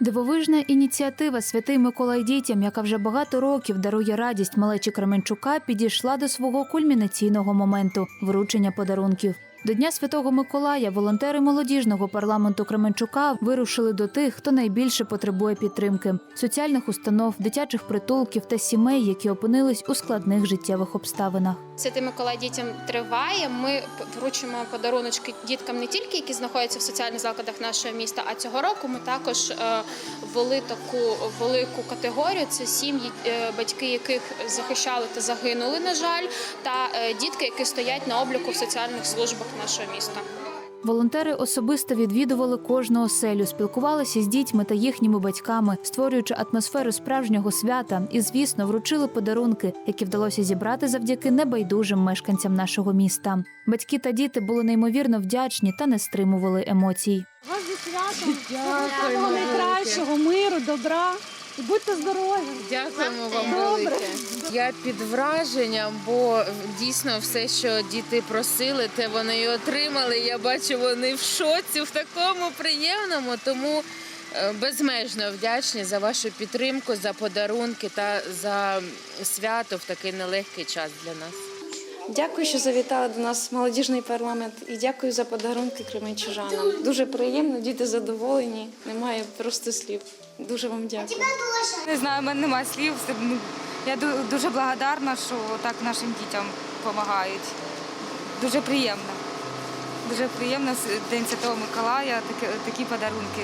Дивовижна ініціатива Святий Миколай дітям, яка вже багато років дарує радість малечі Кременчука, підійшла до свого кульмінаційного моменту вручення подарунків. До Дня Святого Миколая волонтери молодіжного парламенту Кременчука вирушили до тих, хто найбільше потребує підтримки соціальних установ, дитячих притулків та сімей, які опинились у складних життєвих обставинах. Святий Миколай дітям триває. Ми вручимо подаруночки діткам не тільки які знаходяться в соціальних закладах нашого міста, а цього року ми також е, ввели таку велику категорію. Це сім'ї, е, батьки яких захищали та загинули, на жаль, та е, дітки, які стоять на обліку в соціальних службах нашого міста. Волонтери особисто відвідували кожну оселю, спілкувалися з дітьми та їхніми батьками, створюючи атмосферу справжнього свята, і, звісно, вручили подарунки, які вдалося зібрати завдяки небайдужим мешканцям нашого міста. Батьки та діти були неймовірно вдячні та не стримували емоцій. Вас зі святом, найкращого, миру, добра. І будьте здорові. Дякуємо вам велике. Я під враженням, бо дійсно все, що діти просили, те вони і отримали. Я бачу, вони в шоці в такому приємному. Тому е, безмежно вдячні за вашу підтримку, за подарунки та за свято в такий нелегкий час для нас. Дякую, що завітали до нас молодіжний парламент і дякую за подарунки кременчужанам. Дуже приємно, діти задоволені. Немає просто слів. Дуже вам дякую. Не знаю, в мене немає слів. Ну, Я дуже благодарна, що так нашим дітям допомагають. Дуже приємно. Дуже приємно День Святого Миколая, такі подарунки.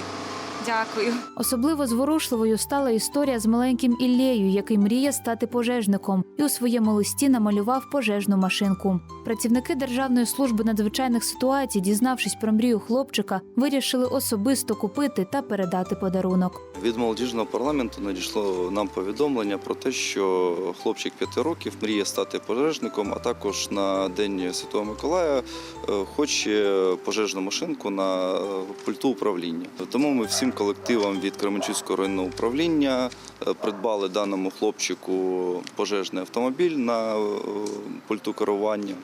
Дякую. Особливо зворушливою стала історія з маленьким Іллею, який мріє стати пожежником, і у своєму листі намалював пожежну машинку. Працівники Державної служби надзвичайних ситуацій, дізнавшись про мрію хлопчика, вирішили особисто купити та передати подарунок. Від молодіжного парламенту надійшло нам повідомлення про те, що хлопчик 5 років мріє стати пожежником, а також на День Святого Миколая е, хоче пожежну машинку на е, пульту управління. Тому ми всім колективам від Кременчуцького районного управління е, придбали даному хлопчику пожежний автомобіль на е, пульту керування,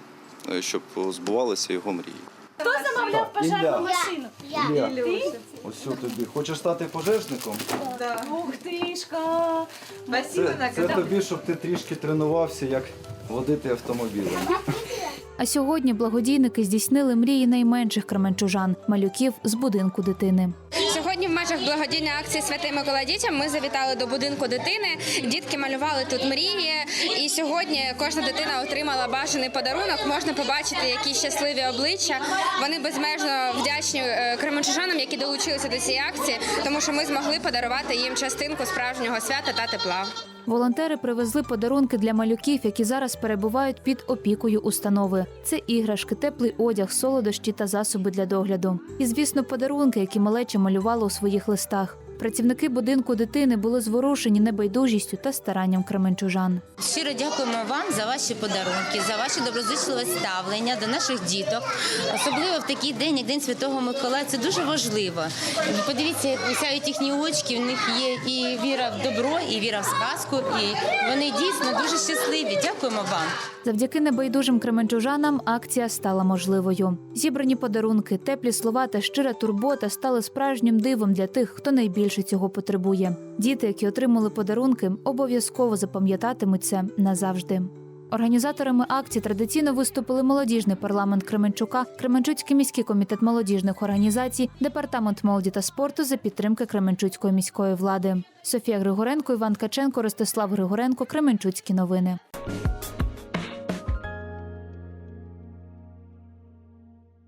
е, щоб збувалися його мрії. Хто Замовляв пожежну машину. Ілля, ось тобі. Хочеш стати пожежником? Ух тишка. Це, це тобі, щоб ти трішки тренувався, як водити автомобілем. А сьогодні благодійники здійснили мрії найменших кременчужан малюків з будинку дитини. Межах благодійної акції Святий Миколай дітям ми завітали до будинку дитини. Дітки малювали тут мрії, і сьогодні кожна дитина отримала бажаний подарунок. Можна побачити, які щасливі обличчя. Вони безмежно вдячні е, кременчужанам, які долучилися до цієї акції, тому що ми змогли подарувати їм частинку справжнього свята та тепла. Волонтери привезли подарунки для малюків, які зараз перебувають під опікою установи. Це іграшки, теплий одяг, солодощі та засоби для догляду. І, звісно, подарунки, які малеча малювала у своїх листах. Працівники будинку дитини були зворушені небайдужістю та старанням кременчужан. Щиро дякуємо вам за ваші подарунки, за ваше доброзичливе ставлення до наших діток. Особливо в такий день, як День Святого Миколая, це дуже важливо. Подивіться, як сяють їхні очки. В них є і віра в добро, і віра в сказку. І вони дійсно дуже щасливі. Дякуємо вам. Завдяки небайдужим кременчужанам акція стала можливою. Зібрані подарунки, теплі слова та щира турбота стали справжнім дивом для тих, хто найбільше цього потребує. Діти, які отримали подарунки, обов'язково запам'ятатимуть це назавжди. Організаторами акції традиційно виступили молодіжний парламент Кременчука, Кременчуцький міський комітет молодіжних організацій, департамент молоді та спорту за підтримки Кременчуцької міської влади. Софія Григоренко, Іван Каченко, Ростислав Григоренко, Кременчуцькі новини.